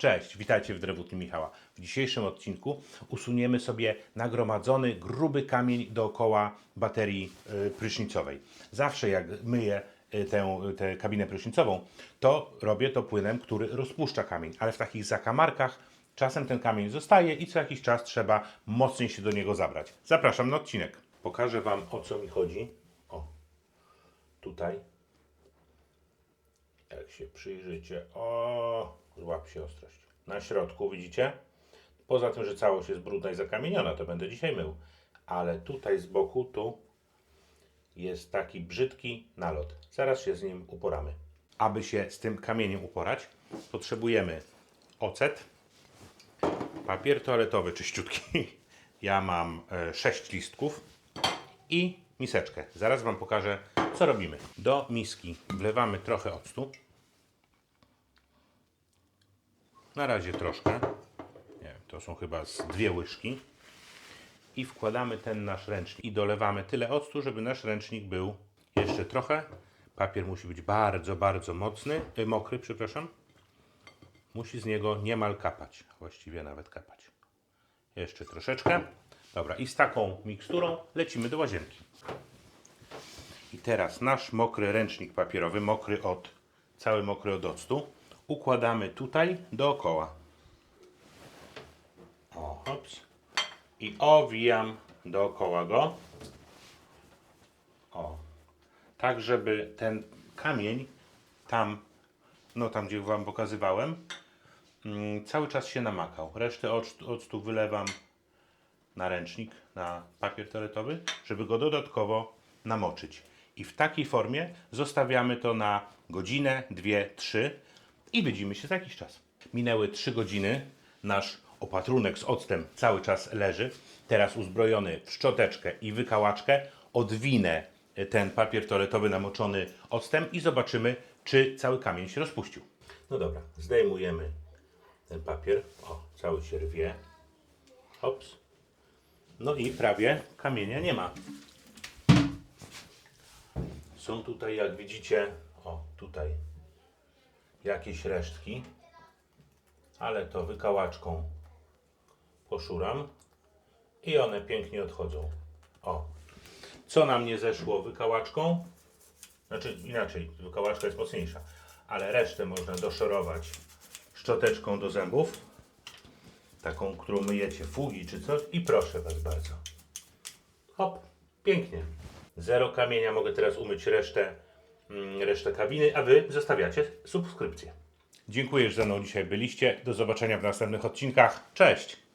Cześć, witajcie w Drewutni Michała. W dzisiejszym odcinku usuniemy sobie nagromadzony gruby kamień dookoła baterii y, prysznicowej. Zawsze jak myję y, tę, tę kabinę prysznicową, to robię to płynem, który rozpuszcza kamień, ale w takich zakamarkach czasem ten kamień zostaje i co jakiś czas trzeba mocniej się do niego zabrać. Zapraszam na odcinek. Pokażę Wam o co mi chodzi. O, tutaj jak się przyjrzycie, o, złap się ostrość. Na środku widzicie? Poza tym, że całość jest brudna i zakamieniona, to będę dzisiaj mył. Ale tutaj z boku, tu jest taki brzydki nalot. Zaraz się z nim uporamy. Aby się z tym kamieniem uporać, potrzebujemy ocet, papier toaletowy czyściutki. Ja mam 6 listków i miseczkę. Zaraz Wam pokażę, co robimy. Do miski wlewamy trochę octu. Na razie troszkę. Nie wiem, to są chyba z dwie łyżki. I wkładamy ten nasz ręcznik i dolewamy tyle octu, żeby nasz ręcznik był jeszcze trochę. Papier musi być bardzo, bardzo mocny, y, mokry, przepraszam. Musi z niego niemal kapać, właściwie nawet kapać. Jeszcze troszeczkę. Dobra, i z taką miksturą lecimy do łazienki. Teraz nasz mokry ręcznik papierowy, mokry od, cały mokry od octu, układamy tutaj dookoła. O, hops. I owijam dookoła go. O. Tak, żeby ten kamień tam, no tam gdzie Wam pokazywałem, mm, cały czas się namakał. Resztę oct- octu wylewam na ręcznik, na papier toaletowy, żeby go dodatkowo namoczyć. I w takiej formie zostawiamy to na godzinę, dwie, trzy i widzimy się za jakiś czas. Minęły trzy godziny. Nasz opatrunek z octem cały czas leży. Teraz uzbrojony w szczoteczkę i wykałaczkę odwinę ten papier toaletowy namoczony octem i zobaczymy, czy cały kamień się rozpuścił. No dobra, zdejmujemy ten papier. O, cały się rwie. Hops. No i prawie kamienia nie ma. Są tutaj, jak widzicie, o tutaj jakieś resztki, ale to wykałaczką poszuram i one pięknie odchodzą. O, co nam nie zeszło wykałaczką, znaczy inaczej, wykałaczka jest mocniejsza, ale resztę można doszorować szczoteczką do zębów, taką, którą myjecie fugi czy coś i proszę Was bardzo. Hop, pięknie. Zero kamienia, mogę teraz umyć resztę, mm, resztę kabiny, a Wy zostawiacie subskrypcję. Dziękuję, że ze mną dzisiaj byliście. Do zobaczenia w następnych odcinkach. Cześć!